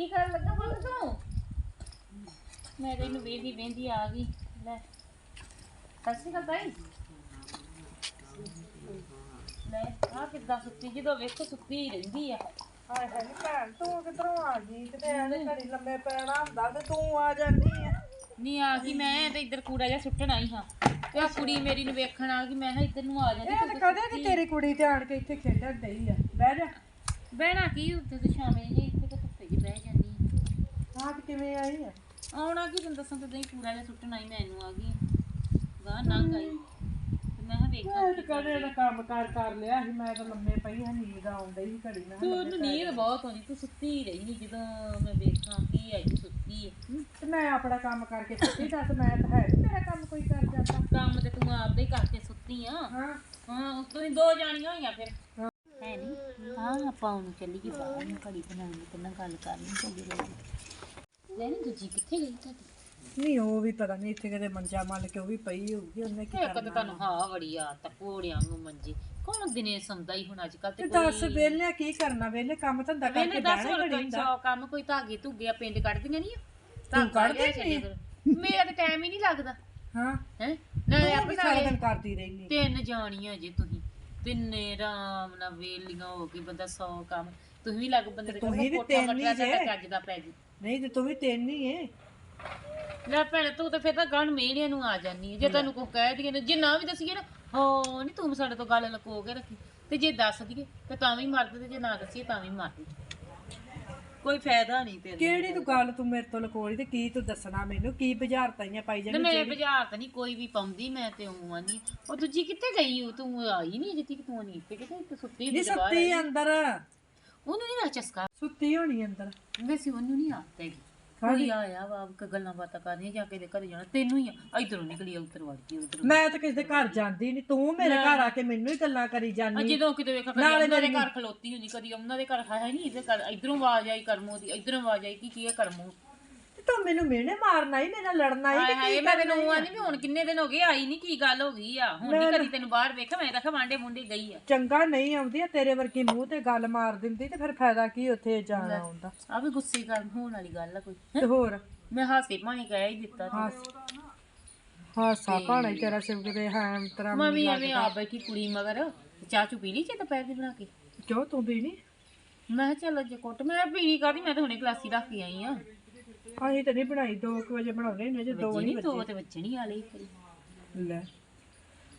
ਕੀ ਕਰਨ ਲੱਗਾ ਬੋਲ ਤੂੰ ਮੈਂ ਤਾਂ ਇਹਨੂੰ ਵੇਂਦੀ ਵੇਂਦੀ ਆ ਗਈ ਲੈ। ਸਤਿ ਸ਼੍ਰੀ ਅਕਾਲ ਤਾਈ। ਲੈ ਆ ਕਿੱਦਾਂ ਸੁੱਤੀ ਜਦੋਂ ਵੇਖੋ ਸੁੱਤੀ ਹੀ ਰਹਿੰਦੀ ਆ। ਹਾਏ ਹਾਏ ਨੀ ਭੈਣ ਤੂੰ ਕਿੱਧਰੋਂ ਆ ਗਈ? ਤੇ ਮੈਂ ਨੇ ਘੜੀ ਲੰਮੇ ਪੈਣਾ ਹੁੰਦਾ ਤੇ ਤੂੰ ਆ ਜਾਂਦੀ ਆ। ਨਹੀਂ ਆ ਗਈ ਮੈਂ ਤੇ ਇੱਧਰ ਕੂੜਾ ਜਿਹਾ ਸੁੱਟਣ ਆਈ ਹਾਂ। ਤੇ ਆ ਕੁੜੀ ਮੇਰੀ ਨੂੰ ਵੇਖਣ ਆ ਗਈ ਮੈਂ ਕਿਹਾ ਇੱਧਰ ਨੂੰ ਆ ਜਾਂਦੀ ਇਹ ਤਾਂ ਕਦੇ ਦੀ ਤੇਰੀ ਕੁੜੀ ਤੇ ਆਣ ਕੇ ਇੱਥੇ ਖੇਡਣ ਡਈ ਆ। ਬਹਿ ਜਾ। ਬਹਿਣਾ ਕੀ ਤੇ ਸ਼ਾਮੇ ਜੇ ਧੁੱਪੇ ਜੀ ਬਹਿ ਜਾਂਦੀ ਹਾਂ ਤੇ ਕਿਵੇਂ ਆਈ ਆ? ਆਉਣਾ ਕੀ ਤੈਨੂੰ ਦੱਸਾਂ ਤੇ ਦਹੀਂ ਕੂੜਾ ਜਿਹਾ ਸੁੱਟਣ ਆਈ ਮੈਨੂੰ ਆ ਗਈ ਗਾਂ ਨੰਗ ਆਈ। ਤੇ ਮੈਂ ਕਿਹਾ ਵੇਖਾਂ ਦਾ ਕੰਮ ਕਾਰ ਕਰ ਲਿਆ ਸੀ ਮੈਂ ਤਾਂ ਲੰਮੇ ਪਈ ਹਾਂ ਨੀਂਦ ਡਈ ਸੀ ਘੜੀ ਮੈਂ ਤੂੰ ਉਹਨੂੰ ਨੀਂਦ ਬਹੁਤ ਆਉਂਦੀ ਤੂੰ ਸੁੱਤੀ ਹੀ ਰਹੀ ਜਦੋਂ ਮੈਂ ਵੇਖਾਂ ਕੀ ਆਈ ਸੁੱਤੀ ਹੈ ਤੇ ਮੈਂ ਆਪਣਾ ਕੰਮ ਕਰਕੇ ਸੁੱਤੀ ਦੱਸ ਮੈਂ ਤਾਂ ਹੈ ਨੀ ਮੇਰਾ ਕੰਮ ਕੋਈ ਕਰ ਜਾਂਦਾ। ਕੰਮ ਤੇ ਤੂੰ ਆਪਦਾ ਹੀ ਕਰਕੇ ਸੁੱਤੀ ਆ। ਹਾਂ। ਹਾਂ ਤੁਸੀਂ ਦੋ ਜਾਣੀਆਂ ਹੋਈਆਂ ਫਿਰ। ਹੈ। ਨਹੀਂ ਹਾਂ ਆਪਾਂ ਉਹਨੂੰ ਚੱਲੀ ਗਈ ਬਾਹਰ ਨੂੰ ਘੜੀ ਬਣਾਉਣੀ ਤੇ ਨਾਲ ਗੱਲ ਕਰਨੀ ਚੱਲੀ ਰਹੀ ਲੈ ਨੀ ਦੂਜੀ ਕਿੱਥੇ ਗਈ ਤੁਹਾਡੀ? ਨਹੀਂ ਉਹ ਵੀ ਪਤਾ ਨਹੀਂ ਇੱਥੇ ਕਿਤੇ ਮੰਜਾ ਮੱਲ ਕੇ ਉਹ ਵੀ ਪਈ ਹੋਊਗੀ ਉਹਨੇ ਕੀ ਇੱਕ ਤੇ ਤੁਹਾਨੂੰ ਹਾਂ ਬੜੀ ਆ ਤਕੋੜਿਆਂ ਨੂੰ ਮੰਜੀ। ਕੌਣ ਦਿਨੇ ਸੌਂਦਾ ਹੀ ਹੁਣ ਅੱਜ ਕੱਲ ਤੇ ਤੇ ਦੱਸ ਵੇਲੇ ਕੀ ਕਰਨਾ ਵੇਲੇ ਕੰਮ ਧੰਦਾ ਕਰਕੇ ਵੇਲੇ ਦੱਸ ਬਹਿਣਾ ਹੋਰ ਘੜੀ ਕੋਈ ਹੁੰਦਾ। ਸੌ ਕੰਮ ਕੋਈ ਧਾਗੇ ਧੁੱਗੇ ਆ ਪਿੰਡ ਕੱਢਦੀਆਂ ਨਹੀਂ ਤੂੰ ਕੱਢ ਦਿੰਦੀ ਮੇਰਾ ਤਾਂ ਟਾਈਮ ਹੀ ਨਹੀਂ ਲੱਗਦਾ। ਹਾਂ। ਹੈ? ਨਾਲੇ ਤੂੰ ਆਪਣੇ ਵੀ ਸਾਰਾ ਦਿਨ ਕਰਦੀ ਰਹਿਨੀ ਤਿੰਨ ਜਾਣੀਆਂ ਜੇ ਤਿੰਨੇ ਰਾਮ ਨਾਲ ਵੇਲੀਆਂ ਹੋ ਕੇ ਬੰਦਾ ਸੌ ਕੰਮ ਤੁਸੀਂ ਵੀ ਲੱਗ ਬੰਦੇ ਦੇ ਤੁਸੀਂ ਵੀ ਤਿੰਨ ਹੀ ਜੇ। ਚੱਜ ਦਾ ਪੈ ਜੀ। ਨਹੀਂ ਤੇ ਤੂੰ ਵੀ ਤਿੰਨ ਹੀ ਏ। ਲੈ ਭੈਣੇ ਤੂੰ ਤਾਂ ਫਿਰ ਤਾਂ ਗਣ ਮੇੜਿਆਂ ਨੂੰ ਆ ਜਾਨੀ ਹੈ ਜੇ ਤੈਨੂੰ ਕੋਈ ਕਹਿ ਦਈਏ ਨਾ ਜੇ ਨਾ ਵੀ ਦਸੀਏ ਨਾ ਹੋ ਨਹੀਂ ਤੂੰ ਸਾਡੇ ਤੋਂ ਗੱਲ ਲਕੋ ਕੇ ਰੱਖੀ। ਤੇ ਜੇ ਦੱਸ ਦਈਏ ਤੇ ਤਾਂ ਵੀ ਮਰਦੇ ਤੇ ਜੇ ਨਾ ਦਸੀਏ ਤਾਂ ਵੀ ਮਰਦੇ ਕੋਈ ਫਾਇਦਾ ਨਹੀਂ ਤੇਰੇ ਕਿਹੜੀ ਤੂੰ ਗੱਲ ਤੂੰ ਮੇਰੇ ਤੋਂ ਲਕੋੜੀ ਤੇ ਕੀ ਤੂੰ ਦੱਸਣਾ ਮੈਨੂੰ? ਕੀ ਬਾਜ਼ਾਰ ਤਾਈਆਂ ਪਾਈ ਤੇ ਜਾਣੀ ਮੇਰੇ ਬਾਜ਼ਾਰ ਤਾਂ ਨਹੀਂ ਕੋਈ ਵੀ ਪਾਉਂਦੀ ਮੈਂ ਤੇ ਉਹ ਆਨੀ ਉਹ ਦੂਜੀ ਕਿੱਥੇ ਗਈ? ਉਹ ਤੂੰ ਆਈ ਨਹੀਂ ਜਿੱਤੀ ਕਿ ਤੂੰ ਨਹੀਂ ਇੱਥੇ ਕਿਤੇ ਤੂੰ ਸੁੱਤੀ ਨਹੀਂ ਹੁੰਦੀ ਬਾਹਰ ਸੁੱਤੀ ਅੰਦਰ। ਉਹਨੂੰ ਨਹੀਂ ਨਾ ਚਸਕਾ। ਸੁੱਤੀ ਹੋਣੀ ਅੰਦਰ। ਵੈਸੇ ਉਹਨੂੰ ਨਹੀਂ ਆਦਤ ਹੈਗੀ। ਕੋਈ ਆਇਆ ਵਾ ਗੱਲਾਂ ਬਾਤਾਂ ਕਰਨੀਆਂ ਜਾ ਕੇ ਦੇ ਘਰੇ ਜਾਣਾ ਤੈਨੂੰ ਹੀ ਆ। ਇਧਰੋਂ ਨਿਕਲੀ ਉਧਰ ਵੜ ਗਈ ਉਧਰ ਮੈਂ ਤਾਂ ਕਿਸੇ ਦੇ ਘਰ ਜਾਂਦੀ ਨਹੀਂ ਤੂੰ ਮੇਰੇ ਘਰ ਆ ਕੇ ਮੈਨੂੰ ਹੀ ਗੱਲਾਂ ਕਰੀ ਜਾਨੀ ਜਦੋਂ ਕਿਤੇ ਵੇਖਾ ਕਦੀ ਉਹਨਾਂ ਦੇ ਘਰ ਖਲੋਤੀ ਹੁੰਦੀ ਕਦੀ ਉਹਨਾਂ ਦੇ ਘਰ ਹੈ ਨਹੀਂ ਇਹਦੇ ਘਰ ਇਧਰੋਂ ਆਵਾਜ਼ ਆਈ ਕਰਮੋ ਦੀ ਇਧਰੋਂ ਆਵਾਜ਼ ਆਈ ਕੀ ਕੀ ਹੈ ਕਰਮੋ? ਤੇ ਮੈਨੂੰ ਮਿਹਣੇ ਮਾਰਨਾ ਹੀ ਮੇਰੇ ਨਾਲ ਲੜਨਾ ਹੀ ਹਾਏ ਹਾਏ ਮੈਂ ਤੈਨੂੰ ਆ। ਨਹੀਂ ਵੀ ਹੁਣ ਕਿੰਨੇ ਦਿਨ ਹੋ ਗਏ ਆਈ ਨਹੀਂ ਕੀ ਗੱਲ ਹੋ ਗਈ ਆ? ਹੁਣ ਨਹੀਂ ਕਦੀ ਤੈਨੂੰ ਬਾਹਰ ਵੇਖਿਆ ਮੈਂ ਤਾਂ ਖਵਾਂਡੇ ਮੁੰਡੇ ਗਈ ਆ। ਚੰਗਾ ਨਹੀਂ ਆਉਂਦੀ ਆ ਤੇਰੇ ਵਰਗੀ ਮੂੰਹ ਤੇ ਗੱਲ ਮਾਰ ਦਿੰਦੀ ਤੇ ਫਿਰ ਫਾਇਦਾ ਕੀ ਉੱਥੇ ਜਾਣਾ ਆਉਂਦਾ ਆ ਵੀ ਗੁੱਸੇ ਕਰ ਹੋਣ ਵਾਲੀ ਗੱਲ ਆ ਕੋਈ ਤੇ ਹੋਰ? ਮੈਂ ਹਾਸੇ ਪਾਣੀ ਕਹਿ ਹੀ ਦਿੱਤਾ ਤੂੰ। ਹਾਸ ਹਾਸਾ ਭਾਣਾ ਹੀ ਤੇਰਾ ਸਿਰ ਕਿਤੇ ਹੈ ਤੇਰਾ ਮੈਂ ਵੀ ਐਵੇਂ ਆ ਬੈਠੀ ਕੁੜੀ ਮਗਰ ਚਾਹ ਚੂ ਪੀ ਲਈ ਚੇ ਦੁਪਹਿਰ ਦੀ ਬਣਾ ਕੇ? ਕਿਉਂ ਤੂੰ ਵੀ ਨਹੀਂ ਮੈਂ ਕਿਹਾ ਚੱਲ ਜੇ ਕੁੱਟ ਮੈਂ ਪੀਣੀ ਕਾਦੀ ਮੈਂ ਤਾਂ ਹੁਣੇ ਕਲਾਸੀ ਰੱਖ ਕੇ ਆਈ ਆ। ਅਸੀਂ ਤਾਂ ਨਹੀਂ ਬਣਾਈ 2 ਵਜੇ ਬਣਾਉਣੇ ਨੇ ਜੇ 2 ਨਹੀਂ ਨਹੀਂ ਤੋ ਤੇ ਵੱਜਣੀ ਵਾਲੀ ਫਿਰ ਲੈ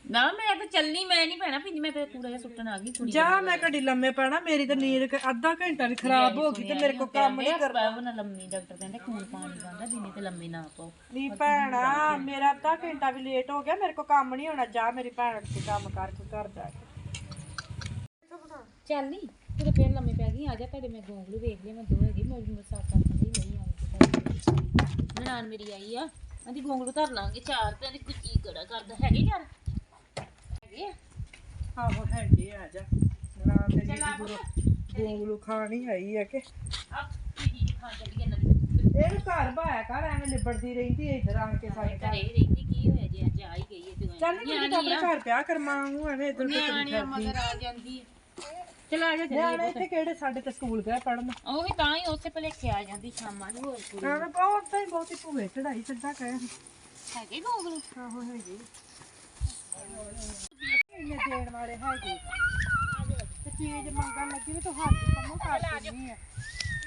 ਨਾ ਮੈਂ ਤਾਂ ਚੱਲਣੀ ਮੈਂ ਨਹੀਂ ਪੈਣਾ ਪੀਂਦੀ ਮੈਂ ਤਾਂ ਕੂੜਾ ਜਿਹਾ ਸੁੱਟਣ ਆ ਗਈ ਕੁੜੀ ਜਾ ਮੈਂ ਘੜੀ ਲੰਮੇ ਪੈਣਾ ਮੇਰੀ ਤਾਂ ਨੀਂਦ ਕ- ਅੱਧਾ ਘੰਟਾ ਵੀ ਖਰਾਬ ਹੋ ਗਈ ਤੇ ਮੇਰੇ ਕੋਲ ਕੰਮ ਨਹੀਂ ਕਰਦਾ ਨਾ ਲੰਮੀ ਡਾਕਟਰ ਕਹਿੰਦੇ ਖੂਨ ਪਾਣੀ ਜਾਂਦਾ ਦਿਨੇ ਤੇ ਲੰਮੇ ਨਾ ਪਾਓ ਨਹੀਂ ਭੈਣਾ ਮੇਰਾ ਅੱਧਾ ਘੰਟਾ ਵੀ ਲੇਟ ਹੋ ਗਿਆ ਮੇਰੇ ਕੋਲ ਕੰਮ ਨਹੀਂ ਹੋਣਾ ਜਾ ਮੇਰੀ ਭੈਣ ਤੇ ਕੰਮ ਕਰਕੇ ਘਰ ਜਾ ਕੇ ਚੱਲ ਨਹੀਂ ਤੇਰੇ ਫੇਰ ਲੰਮੇ ਪੈ ਗਈ ਆ ਜਾ ਤੁਹਾਡੇ ਮੈਂ ਗੋਂਗਲੂ ਵੇਖ ਲਿਆ ਮੈਂ ਦੋ ਹੈਗੀ ਮੈਂ ਕਰਨ ਦੀ ਨਹੀਂ ਆਉਂਦੀ ਨਨਾਣ ਮੇਰੀ ਆਈ ਆ। ਆਂਦੀ ਗੋਂਗਲੂ ਧਰ ਲਾਂਗੇ ਚਾਰ ਤੇ ਆਂਦੀ ਕੁੱਚੀ ਕੜਾ ਕਰਦਾ। ਹੈਗੇ ਚਾਰ? ਹੈਗੇ ਆ? ਆਹੋ ਹੈਗੇ ਆ ਜਾ। ਨਾ ਤੇ ਜੀ ਗੁਰੂ ਗੋਂਗਲੂ। ਖਾਣੀ ਆਈ ਆ ਕਿ? ਆ ਕੀ ਖਾ ਚੱਲੀ ਇਹਨਾਂ ਦੀ ਇਹ ਘਰ ਬਾਇਆ ਕਰ ਐਵੇਂ ਲਿਬੜਦੀ ਰਹਿੰਦੀ ਐ ਇੱਧਰ ਆਣ ਕੇ ਸਾਡੇ ਘਰੇ ਰਹਿੰਦੀ ਕੀ ਹੋਇਆ ਜੇ ਅੱਜ ਆ ਹੀ ਗਈ ਹੈ ਤੂੰ ਚੱਲ ਨਹੀਂ ਤਾਂ ਆਪਣੇ ਘਰ ਪਿਆ ਕਰਮਾਂ ਨੂੰ ਐਵੇਂ ਇੱਧਰ ਉੱਧਰ ਨਿਆਣਿਆਂ ਮਗਰ ਆ ਜਾਂਦੀ ਹੈ ਚਲ ਆ ਜਾ ਚੱਲੀਏ ਨਿਆਣੇ ਇੱਥੇ ਕਿਹੜੇ? ਸਾਡੇ ਤੇ ਸਕੂਲ ਗਏ ਪੜਨ ਉਹ ਵੀ ਤਾਂ ਹੀ ਉਸੇ ਭਲੇਖੇ ਆ ਜਾਂਦੀ ਸ਼ਾਮਾਂ ਨੂੰ ਹੋਰ ਕੋਈ ਐਵੇਂ ਬਹੁਤ ਤਾਂ ਹੀ ਬਹੁਤੀ ਭੂਏ ਚੜਾਈ ਸਿੱਧਾ ਕਹਿ ਹੈਗੇ ਗੋਂਗਲੂ? ਆਹੋ ਹੈਗੇ। ਇੰਨੇ ਦੇਣ ਵਾਲੇ ਹੈਗੇ। ਤੇ ਚੀਜ਼ ਮੰਗਣ ਲੱਗੀ ਵੀ ਤੂੰ ਹੱਥ ਕੰਮੋਂ ਕਰ ਦਿੰਦੀ ਆ।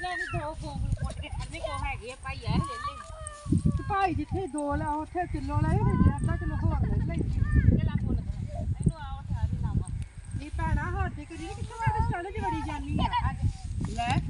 ਲੈ ਵੀ ਦੋ ਗੋਂਗਲੂ ਪੁੱਟ ਕੇ ਖੰਨੇ ਕੋ ਹੈਗੇ ਆ ਭਾਈ ਯਾਰ ਲੈ ਲੈ। ਤੇ ਭਾਈ ਜਿੱਥੇ ਦੋ ਲਾ ਉੱਥੇ ਕਿਲੋ ਲਾਏ ਤੇ ਅੱਧਾ ਕਿਲੋ ਹੋਰ ਲੈ ਲੈਂਦੀ ਚਲਾ ਫੁੱਲ ਇਹਨੂੰ ਆਓ ਠਾ ਦੇ ਲਾਵਾ ਨਹੀਂ ਭੈਣਾ ਸਾਡੇ ਕਰੀ ਕਿੱਥੇ ਸਾਡੇ ਸਟਾਲੇ ਚ ਵੜੀ ਜਾਨੀ ਆ? ਲੈ।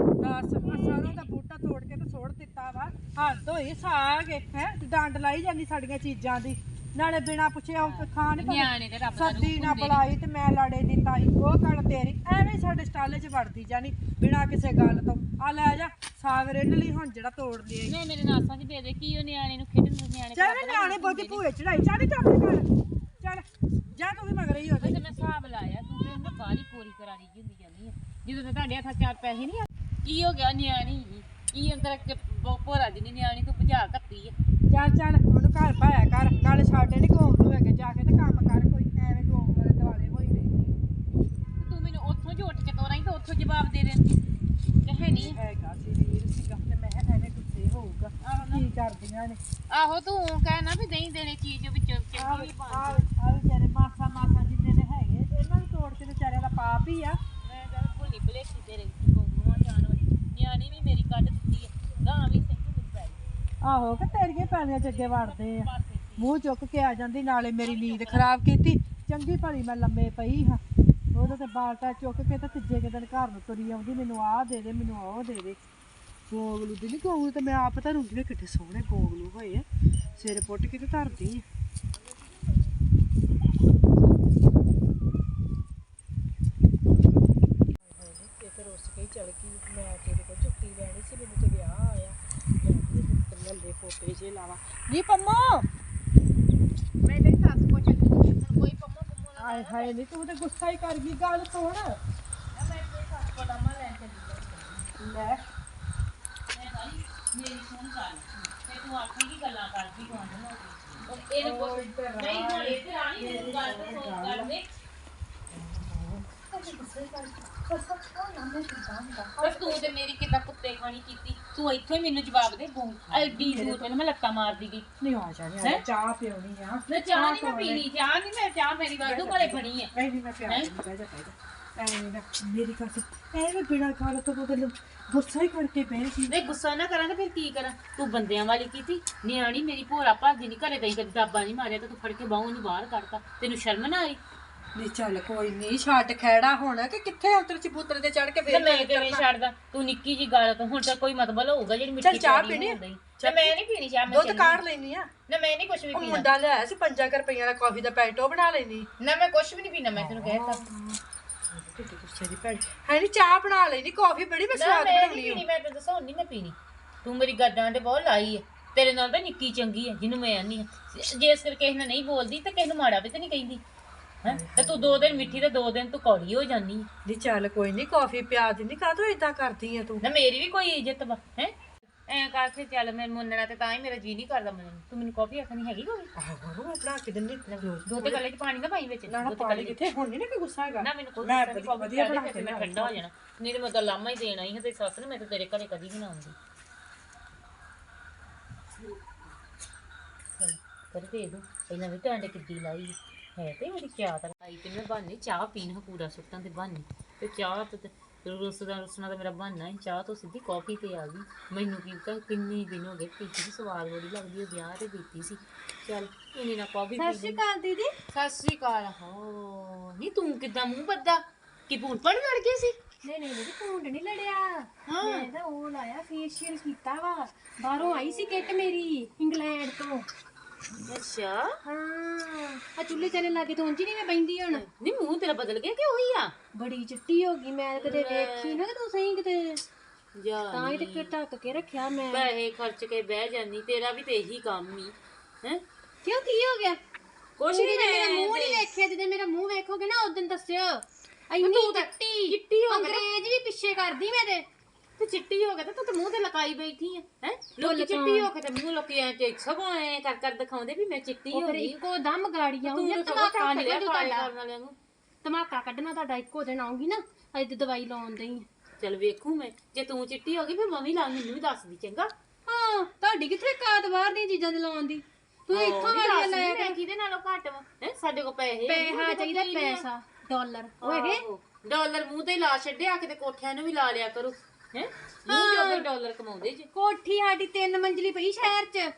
ਦਸ ਅਸਾਰਾਂ ਦਾ ਬੂਟਾ ਤੋੜ ਕੇ ਤੇ ਸੁੱਟ ਦਿੱਤਾ ਵਾ। ਹੱਦ ਹੋਈ ਸਾਗ ਹੈ ਡੰਡ ਲਾਈ ਜਾਂਦੀ ਸਾਡੀਆਂ ਚੀਜ਼ਾਂ ਦੀ। ਨਾਲੇ ਬਿਨਾ ਪੁੱਛੇ ਉਹ ਖਾਣ ਨਿਆਣੇ ਤੇ ਰੱਬ ਦਾ ਸੱਦੀ ਨਾ ਬੁਲਾਈ ਤੇ ਮੈਂ ਲਾੜੇ ਦੀ ਤਾਈ ਉਹ ਗੱਲ ਤੇਰੀ ਐਵੇਂ ਸਾਡੇ ਸਟਾਲੇ 'ਚ ਵੜਦੀ ਜਾਨੀ ਬਿਨਾ ਕਿਸੇ ਗੱਲ ਤੋਂ। ਆ ਲੈ ਜਾ ਸਾਗ ਰਿੰਨ ਲਈ ਹੁਣ ਜਿਹੜਾ ਤੋੜ ਲਈ ਨੇ ਮੇਰੇ ਨਾਸਾਂ 'ਚ ਦੇ ਦੇ ਕੀ ਉਹ ਨਿਆਣੇ ਨੂੰ ਖੇਡਣ ਨੂੰ ਨਿਆਣੇ ਚੱਲ ਨਿਆਣੇ ਬਹੁਤੀ ਭੂਏ ਚੜਾਈ ਚੱਲ ਚੱਲ ਕਰ ਚੱਲ। ਜਾ ਤੂੰ ਵੀ ਮਗਰ ਹੀ ਹੋ ਜਾ। ਤੇ ਮੈਂ ਹਿਸਾਬ ਲਾਇਆ ਤੂੰ ਤੇ ਉਹਨੇ ਬਾਹਲੀ ਪੂਰੀ ਕਰਾਣੀ ਜੀ ਹੁੰਦੀ ਜਾਂਦੀ ਆ। ਜਦੋਂ ਤੇ ਤੁਹਾਡੇ ਹੱਥਾਂ ਚਾਰ ਪੈਸੇ ਨਹੀਂ ਆ। ਕੀ ਹੋ ਗਿਆ ਨਿਆਣੀ? ਕੀ ਅੰਦਰ ਭੋਰਾ ਨਿਆਣੀ ਤੂੰ ਭਜਾ ਕੱਤੀ ਆ? ਚੱਲ ਚੱਲ ਉਹਨੂੰ ਘਰ ਭਾਇਆ ਕਰ ਨਾਲੇ ਸਾਡੇ ਨਹੀਂ ਕੋਮ ਨੂੰ ਹੈਗੇ ਜਾ ਕੇ ਤੇ ਕੰਮ ਕਰ ਕੋਈ ਐਵੇਂ ਕੋਮ ਵਾਲੇ ਦੁਆਲੇ ਹੋਈ ਰਹਿੰਦੀ ਤੂੰ ਮੈਨੂੰ ਉੱਥੋਂ ਕੇ ਤੋਰਾਂ ਤੇ ਉੱਥੋਂ ਜਵਾਬ ਦੇ ਦਿੰਦੀ। ਕਹੇ ਨਹੀਂ ਹੈਗਾ ਸੀ ਵੀਰ ਸੀਗਾ ਤੇ ਮੈਂ ਕਿਹਾ ਐਵੇਂ ਗੁੱਸੇ ਹੋਊਗਾ ਕੀ ਕਰਦੀਆਂ ਨੇ? ਆਹੋ ਤੂੰ ਕਹਿ ਨਾ ਵੀ ਨਹੀਂ ਦੇਣੇ ਚੀਜ਼ ਵਿੱਚ ਚੰਗੀ ਆਹ ਵੀ ਪਾ ਆਹ ਆਹ ਵਿਚਾਰੇ ਮਾਸਾ ਮਾਸਾ ਜਿੰਨੇ ਨੇ ਹੈਗੇ ਇਹਨਾਂ ਨੂੰ ਤੋੜ ਕੇ ਤੇ ਵਿਚਾਰਿਆਂ ਦਾ ਪਾਪ ਹੀ ਆ। ਮੈਂ ਤਾਂ ਭੁੱਲੀ ਭੁਲੇਖੀ ਤੇਰੇ ਗੋਮੂਆਂ ਜਾਣ ਵਾਲੀ। ਨਿਆਣੀ ਵੀ ਮੇਰੀ ਕੱਢ ਦਿੱਤੀ ਹੈ ਗਾਂ ਵੀ ਸਿੰਘ ਨੂੰ ਪੈ ਗਈ ਆਹੋ ਕਿ ਤੇਰੀਆਂ ਪੈਲੀਆਂ ਚ ਅੱਗੇ ਵੜਦੇ ਆ। ਪਾਸੇ ਮੂੰਹ ਚੁੱਕ ਕੇ ਆ ਜਾਂਦੀ ਨਾਲੇ ਮੇਰੀ ਨੀਂਦ ਖਰਾਬ ਕੀਤੀ। ਚੰਗੀ ਭਲੀ ਮੈਂ ਲੰਮੇ ਪਈ ਹਾਂ। ਉਹਦਾ ਤੇ ਬਾਲਟਾ ਚੁੱਕ ਕੇ ਤੇ ਤੀਜੇ ਕੁ ਦਿਨ ਘਰ ਨੂੰ ਤੁਰੀ ਆਉਂਦੀ, ਮੈਨੂੰ ਆਹ ਦੇ ਦੇ, ਮੈਨੂੰ ਉਹ ਦੇ ਦੇ। ਗੋਗਲੂ ਦੀ ਨਹੀਂ ਗੋਗਲੂ ਤੇ ਮੈਂ ਆਪ ਤਾਂ ਵੀ ਕਿੱਡੇ ਸੋਹਣੇ ਗੋਗਲੂ ਹੋਏ ਆ। ਸਿਰ ਪੁੱਟ ਕੇ ਤੇ ਧਰਦੀ ਆ ਇੱਕ ਰੁੱਸ ਕੇ ਹੀ ਚਲ ਗਈ ਮੈਂ ਤੇਰੇ ਕੋਲ ਝੁੱਟੀ ਲੈਣੀ ਸੀ ਮੈਨੂੰ ਤੇ ਵਿਆਹ ਆਇਆ ਮੈਂ ਲੱਲੇ ਪੋਪੇ ਜੇ ਲਾਵਾ ਨੀ ਪੰਮੋ ਮੈਂ ਤੇਰੀ ਸੱਸ ਕੋ ਚੱਲੀ ਹੁਣ ਕੋਈ ਪੰਮਾ ਪੰਮਾ ਨਾ ਆਏ ਹਾਏ ਨੀ ਤੂੰ ਤੇ ਗੁੱਸਾ ਹੀ ਕਰ ਗਈ ਗੱਲ ਸੁਣ। ਮੈਂ ਤੇਰੀ ਸੱਸ ਕੋ ਲਾਮਾ ਲੈਣ ਚੱਲੀ ਲੈ ਮੈਂ ਸਾਰੀ ਮੇਰੀ ਸੁਣ ਗੱਲ ਤੇ ਤੂੰ ਆਖੇਂਗੀ ਗੱਲਾਂ ਕਰਦੀ ਤੂੰ ਅੰਦਰ ਨੂੰ ਇਹਨੂੰ ਕੁਛ ਨਹੀਂ ਹੁਣ ਇੱਥੇ ਆਣੀ ਤੈਨੂੰ ਗੱਲ ਤੇ ਫੋਨ ਕਰਦੇ ਪਰ ਤੂੰ ਤੇ ਮੇਰੀ ਕਿੱਦਾਂ ਕੁੱਤੇ ਖਾਣੀ ਕੀਤੀ? ਤੂੰ ਇੱਥੋਂ ਹੀ ਮੈਨੂੰ ਜਵਾਬ ਦੇ ਗੂੰ ਐਡੀ ਦੂਰ ਤੈਨੂੰ ਮੈਂ ਲੱਤਾਂ ਮਾਰਦੀ ਗਈ। ਨਹੀਂ ਆ ਜਾ ਹੈਂ? ਚਾਹ ਪਿਉਣੀ ਆ। ਮੈਂ ਚਾਹ ਨਹੀਂ ਮੈਂ ਪੀਣੀ ਚਾਹ ਨਹੀਂ ਮੈਂ ਚਾਹ ਮੇਰੀ ਵਾਧੂ ਕੋਲੇ ਫੜੀ ਹੈ ਨਹੀਂ ਨਹੀਂ ਮੈਂ ਪਿਆ ਨਹੀਂ ਬਹਿ ਜਾ ਬਹਿ ਜਾ। ਐਵੇਂ ਨਾ ਮੇਰੀ ਗੱਲ ਐਵੇਂ ਬਿਨਾਂ ਗੱਲ ਤੋਂ ਬਦਲ ਗੁੱਸਾ ਹੀ ਕਰਕੇ ਬਹਿ ਸੀ ਵੇ ਗੁੱਸਾ ਨਾ ਕਰਾਂ ਤੇ ਫਿਰ ਕੀ ਕਰਾਂ? ਤੂੰ ਬੰਦਿਆਂ ਵਾਲੀ ਕੀਤੀ। ਨਿਆਣੀ ਮੇਰੀ ਭੋਰਾ ਭਾਜੀ ਨਹੀਂ ਘਰੇ ਗਈ ਕਦੀ ਦਾਬਾ ਨਹੀਂ ਮਾਰਿਆ ਤੇ ਤੂੰ ਫੜ ਕੇ ਬਾਹੋਂ ਨੂੰ ਬਾਹਰ ਕੱਢਤਾ। ਤੈਨੂੰ ਸ਼ਰਮ ਨਾ ਆਈ? ਨਹੀਂ ਚੱਲ ਕੋਈ ਨਹੀਂ ਛੱਡ ਖੈੜਾ ਹੋਣਾ ਕਿ ਕਿੱਥੇ ਅੰਤਰ ਚਬੂਤਰ ਦੇ ਚੜ ਕੇ ਤੇ ਫੇਰ ਮੈਂ ਕਿਵੇਂ ਛੱਡਦਾ ਤੂੰ ਨਿੱਕੀ ਜੀ ਗੱਲ ਤੋਂ ਹੁਣ ਤਾਂ ਕੋਈ ਮਤਲਬ ਹੋਊਗਾ ਜਿਹੜੀ ਚੱਲ ਚਾਹ ਪਿਆਰੀ ਪੀਣੀ ਆ? ਹੋ ਗਈ ਤੇ ਮੈਂ ਨਹੀਂ ਪੀਣੀ ਚਾਹ ਮੈਂ ਦੁੱਧ ਚੱਲੀ। ਕਾੜ ਲੈਣੀ ਆ। ਨਾ ਮੈਂ ਨਹੀਂ ਕੁਝ ਵੀ ਉਹ ਪੀਣਾ। ਮੁੰਡਾ ਲਿਆਇਆ ਸੀ 5 ਰੁਪਈਆ ਦਾ ਕਾਫੀ ਦਾ ਪੈਕਟ ਉਹ ਬਣਾ ਲੈਣੀ ਨਾ ਮੈਂ ਕੁਝ ਵੀ ਨਹੀਂ ਪੀਣਾ ਮੈਂ ਤੈਨੂੰ ਕਹਿਤਾ। ਕਿੱਡੀ ਗੁੱਸੇ ਦੀ ਭੈਣ ਹੈ ਨਹੀਂ ਚਾਹ ਬਣਾ ਲੈਣੀ ਕਾਫੀ ਬੜੀ ਮੈਂ ਨਾ ਸਵਾਦ ਮੈਂ ਨਹੀਂ ਬਣਾਉਣੀ ਪੀਣੀ ਮੈਂ ਤਾਂ ਦੱਸਾਂ ਨਹੀਂ ਮੈਂ ਪੀਣੀ। ਤੂੰ ਮੇਰੀ ਗੱਡਾਂ ਤੇ ਬਹੁਤ ਲਾਈ ਹੈ ਤੇਰੇ ਨਾਲ ਤਾਂ ਨਿੱਕੀ ਚੰਗੀ ਹੈ ਜਿਹਨੂੰ ਮੈਂ ਆਨੀ ਆ। ਜੇ ਇਸ ਕਰਕੇ ਕਿਸੇ ਨਾਲ ਨਹੀਂ ਬੋਲਦੀ ਤੇ ਕਿਸੇ ਨੂੰ ਮਾੜਾ ਵੀ ਤਾਂ ਨਹੀਂ ਕਹਿੰਦੀ। ਹੈ? ਤੇ ਤੂੰ ਦੋ ਦਿਨ ਮਿੱਠੀ ਤੇ ਦੋ ਦਿਨ ਤੂੰ ਕੌੜੀ ਹੋ ਹੈ ਨਹੀਂ ਚੱਲ ਕੋਈ ਨਹੀਂ ਕਾਫੀ ਪਿਆ ਦਿੰਦੀ ਕਾਹਤੋਂ ਇਦਾਂ ਕਰਦੀ ਆ ਤੂੰ? ਨਾ ਮੇਰੀ ਵੀ ਕੋਈ ਇੱਜ਼ਤ ਵਾ ਹੈ? ਐਂ ਕਰਕੇ ਚੱਲ ਮੈਂ ਮੁੰਨਣਾ ਤੇ ਤਾਂ ਹੀ ਮੇਰਾ ਜੀ ਨਹੀਂ ਕਰਦਾ ਮੰਨਣ। ਤੂੰ ਮੈਨੂੰ ਕਾਫੀ ਆਖਣੀ ਹੈਗੀ ਕੋਈ? ਆਹੋ ਮੈਂ ਬਣਾ ਕੇ ਦਿੰਦੀ ਦੋ ਤੇ ਗੱਲੇ ਚ ਪਾਣੀ ਨਾ ਪਾਈ ਵਿੱਚ ਨਾ ਪਾਣੀ। ਕਿੱਥੇ? ਹੁਣ ਨਹੀਂ ਨਾ ਕੋਈ ਗੁੱਸਾ ਹੈਗਾ। ਨਾ ਮੈਨੂੰ ਕੋਈ ਮੈਂ ਗੁੱਸਾ ਨੀ, ਵਧੀਆ- ਬਣਾ ਕੇ ਮੈਂ ਠੰਡਾ ਹੋ ਜਾਣਾ। ਨਹੀਂ ਤੇ ਮੈਂ ਤਾਂ ਲਾਮਾ ਹੀ ਦੇਣਾ ਹੀ ਤੇ ਸੱਸ ਨੇ ਮੈਂ ਤਾਂ ਤੇਰੇ ਘਰੇ ਕਦੀ ਵੀ ਨਾ ਆਉਂਦੀ। ਚੱਲ, ਕਰ ਦੇ ਦੋ। ਪਹਿਲਾਂ ਵੀ ਟਾਂਡੇ ਕਿੱਡੀ ਲਾਈ ਹੈ ਤੇ ਮੇਰੀ ਚਾਹ ਤਾਂ ਆਈ ਤੇ ਮੈਂ ਬਾਨੀ ਚਾਹ ਪੀਣ ਹਕੂੜਾ ਸੁੱਟਾਂ ਤੇ ਬਾਨੀ ਤੇ ਚਾਹ ਤੇ ਤੇ ਰੁੱਸਦਾ ਰੁੱਸਣਾ ਤਾਂ ਮੇਰਾ ਬਹਾਨਾ ਹੀ। ਚਾਹ ਤੋਂ ਸਿੱਧੀ ਕਾਫੀ ਤੇ ਆ ਗਈ। ਮੈਨੂੰ ਕੀ ਪਤਾ ਕਿੰਨੀ ਦਿਨ ਹੋ ਗਏ ਪੀਤੀ ਸੀ ਸਵਾਦ ਬੜੀ ਲੱਗਦੀ ਉਹ ਵਿਆਹ ਤੇ ਪੀਤੀ ਸੀ। ਚੱਲ ਇਹਨੇ ਨਾ ਕਾਫੀ ਪੀ ਲਈ। ਅਕਾਲ ਦੀਦੀ। ਸਤਿ ਸ਼੍ਰੀ ਅਕਾਲ। ਹੋ ਨਹੀਂ ਤੂੰ ਕਿੱਦਾਂ ਮੂੰਹ ਬੱਦਾ ਕੀ ਭੂਣ ਪੜ ਲੜ ਗਈ ਸੀ? ਨਹੀਂ ਨਹੀਂ ਦੀਦੀ ਭੂੰਡ ਨਹੀਂ ਲੜਿਆ। ਮੈਂ ਤਾਂ ਉਹ ਲਾਇਆ ਫੇਸ਼ੀਅਲ ਕੀਤਾ ਵਾ। ਬਾਹਰੋਂ ਆਈ ਸੀ ਕਿੱਟ ਮੇਰੀ ਇੰਗਲੈਂਡ ਤੋਂ। ਅੱਛਾ। ਹਾਂ। ਆ ਚੁੱਲ੍ਹੇ ਚਾਲੇ ਲਾਗੇ ਤੋਂ ਉਂਝ ਨਹੀਂ ਮੈਂ ਬੈਂਦੀ ਹੁਣ। ਨਹੀਂ ਮੂੰਹ ਤੇਰਾ ਬਦਲ ਗਿਆ ਕਿ ਉਹੀ ਆ? ਬੜੀ ਚਿੱਟੀ ਹੋ ਗਈ ਮੈਂ ਕਦੇ ਵੇਖੀ ਨਾ ਕਿ ਤੂੰ ਸਹੀ ਕਿਤੇ। ਜਾ ਤਾਂ ਹੀ ਤੇ ਢੱਕ ਕੇ ਰੱਖਿਆ ਮੈਂ। ਪੈਸੇ ਖਰਚ ਕੇ ਬਹਿ ਜਾਨੀ ਤੇਰਾ ਵੀ ਤੇ ਇਹੀ ਕੰਮ ਹੀ ਹੈ? ਕਿਉਂ ਕੀ ਹੋ ਗਿਆ? ਕੁਛ ਨਹੀਂ ਮੇਰਾ ਮੂੰਹ ਨਹੀਂ ਵੇਖਿਆ ਜਦੋਂ ਮੇਰਾ ਮੂੰਹ ਵੇਖੋਗੇ ਨਾ ਉਦੋਂ ਦੱਸਿਓ। ਇੰਨੀ ਚਿੱਟੀ। ਚਿੱਟੀ ਹੋ ਗਈ ਅੰਗਰੇਜ਼ ਵੀ ਪਿੱਛੇ ਕਰਦੀ ਮੇਰੇ ਤੇ ਚਿੱਟੀ ਹੋ ਗਿਆ ਤੇ ਤੂੰ ਤੇ ਮੂੰਹ ਤੇ ਲਕਾਈ ਬੈਠੀ ਹੈ ਹੈ? ਲੋਕੀ ਚਿੱਟੀ ਹੋ ਕੇ ਤੇ ਮੂੰਹ ਲੋਕੀ ਐ ਤੇ ਸਗੋਂ ਐ ਕਰ ਕਰ ਦਿਖਾਉਂਦੇ ਵੀ ਮੈਂ ਚਿੱਟੀ ਹੋ ਫਿਰ ਗਈ। ਇੱਕੋ ਦਮ ਆਉਂਦੀਆਂ ਤਾਂ ਧਮਾਕਾ ਕੱਢੂ ਪਾਏ ਤੁਹਾਡਾ। ਧਮਾਕਾ ਕੱਢਣਾ ਤੁਹਾਡਾ ਇੱਕੋ ਦਿਨ ਆਉਂਗੀ ਨਾ ਅੱਜ ਤੇ ਦਵਾਈ ਲਾਉਣ ਦਈ ਚਲ ਵੇਖੂ ਮੈਂ ਜੇ ਤੂੰ ਚਿੱਟੀ ਹੋ ਗਈ ਫਿਰ ਮੈਂ ਵੀ ਲਾ ਮੈਨੂੰ ਵੀ ਦੱਸ ਦੀ ਚੰਗਾ? ਹਾਂ ਤੁਹਾਡੀ ਕਿੱਥੇ ਕਾਤ ਬਾਹਰ ਦੀਆਂ ਚੀਜ਼ਾਂ ਦੇ ਲਾਉਣ ਦੀ? ਤੂੰ ਇੱਥੋਂ ਵਾਲੀਆਂ ਲੈ ਮੈਂ ਕਿਹਦੇ ਨਾਲੋਂ ਘੱਟ ਵਾ ਹੈ? ਸਾਡੇ ਕੋਲ ਪੈਸੇ ਪੈਸਾ ਚਾਹੀਦਾ ਪੈਸਾ ਡਾਲਰ। ਉਹ ਹੈਗੇ? ਡਾਲਰ ਮੂੰਹ ਤੇ ਲਾ ਛੱਡਿਆ ਕਿਤੇ ਕੋਠਿਆਂ ਨੂੰ ਵੀ ਲਾ ਲਿਆ ਕਰੋ। ਹੈ। ਮੂੰਹ ਡਾਲਰ ਕਮਾਉਂਦੇ ਜੀ। ਕੋਠੀ ਸਾਡੀ ਤਿੰਨ ਮੰਜ਼ਲੀ ਪਈ ਸ਼ਹਿਰ 'ਚ।